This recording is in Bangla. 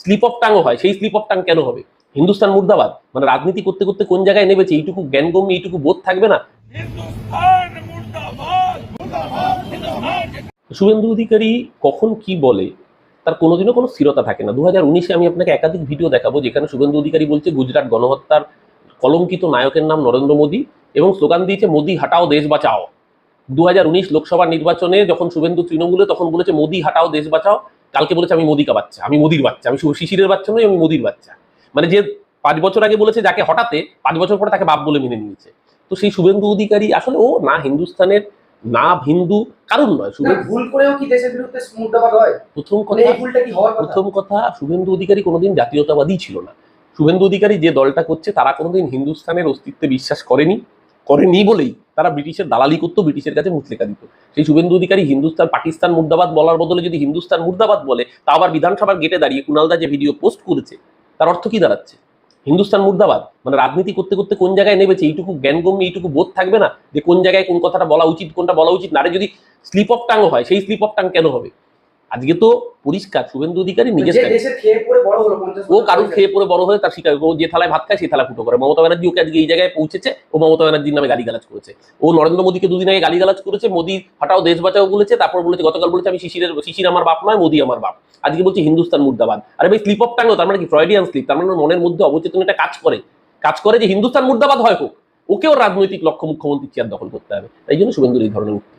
স্লিপ অফ টাং হয়। সেই স্লিপ অফ টাং কেন হবে? হিন্দুস্তান মুর্দাবাদ? মানে রাজনীতি করতে করতে কোন জায়গায় নেমেছে? এইটুকু জ্ঞানগম্য এইটুকু বোধ থাকবে না? শুভেন্দু অধিকারী কখন কি বলে তার কোনোদিনও কোনো স্থিরতা থাকে না। দু হাজার উনিশে আমি আপনাকে একাধিক ভিডিও দেখাবো যেখানে শুভেন্দু অধিকারী বলছে গুজরাট গণহত্যার কলঙ্কিত নায়কের নাম নরেন্দ্র মোদী এবং স্লোগান দিয়েছে মোদী হাটাও দেশ বাঁচাও। দুহাজার উনিশ লোকসভা নির্বাচনে যখন শুভেন্দু তৃণমূলে তখন বলেছে মোদী হাটাও দেশ বাঁচাও। কালকে বলেছে আমি মোদিকা বাচ্চা আমি মোদির বাচ্চা আমি শিশিরের বাচ্চা নই আমি মোদির বাচ্চা। মানে যে পাঁচ বছর আগে বলেছে যাকে হঠাতে পাঁচ বছর পরে তাকে বাপ বলে মেনে নিয়েছে। তো সেই শুভেন্দু অধিকারী আসলে ও না হিন্দুস্তানের না হিন্দু কারণ নয় না, শুভেন্দু ভুল করেও কি দেশের বিরুদ্ধে হয়? প্রথম মানে কথা ভুলটা কি হওয়ার কথা? প্রথম কথা শুভেন্দু অধিকারী কোনোদিন জাতীয়তাবাদী ছিল না। শুভেন্দু অধিকারী যে দলটা করছে তারা কোনোদিন হিন্দুস্তানের অস্তিত্বে বিশ্বাস করেনি করেনি বলেই। তারা ব্রিটিশের দালালি করতো, ব্রিটিশের কাছে মুসলিকা দিত। সেই শুভেন্দু অধিকারী হিন্দুস্তান, পাকিস্তান, মুর্দাবাদ বলার বদলে যদি হিন্দুস্তান, মুর্দাবাদ বলে, তা আবার বিধানসভার গেটে দাঁড়িয়ে কুণালদা যে ভিডিও পোস্ট করেছে, তার অর্থ কি দাঁড়াচ্ছে? হিন্দুস্তান, মুর্দাবাদ মানে রাজনীতি করতে করতে কোন জায়গায় নেমেছে, এইটুকু জ্ঞানগম্য, এইটুকু বোধ থাকবে না যে কোন জায়গায় কোন কথাটা বলা উচিত, কোনটা বলা উচিত না। যদি স্লিপ অফ টাং হয়, সেই স্লিপ অফ টাং কেন হবে? আজকে তো পরিষ্কার শুভেন্দু অধিকারী নিজের ও বয়সে। খেয়ে পড়ে বড় হয়ে তার শিকার ও যে থালায় ভাত খায় সেই থালা ফুটো করে। মমতা ব্যানার্জি ওকে আজকে এই জায়গায় পৌঁছেছে ও মমতা ব্যানার্জির নামে গালিগালাজ করেছে। ও নরেন্দ্র মোদীকে দুদিন আগে গালিগালাজ করেছে মোদি হটাও দেশ বাঁচাও বলেছে তারপর বলেছে গতকাল বলেছে আমি শিশিরের শিশির আমার বাপ নয় মোদী আমার বাপ। আজকে বলছে হিন্দুস্তান মুর্দাবাদ। আরে ভাই স্লিপ অফ টাঙ্গো তার মানে কি ফ্রয়েডিয়ান স্লিপ তার মানে মনের মধ্যে অবচেতন একটা কাজ করে। কাজ করে যে হিন্দুস্তান মুর্দাবাদ হয় হোক ওকেও রাজনৈতিক লক্ষ্য মুখ্যমন্ত্রী চেয়ার দখল করতে হবে। তাই জন্য শুভেন্দুর এই ধরনের উক্তি।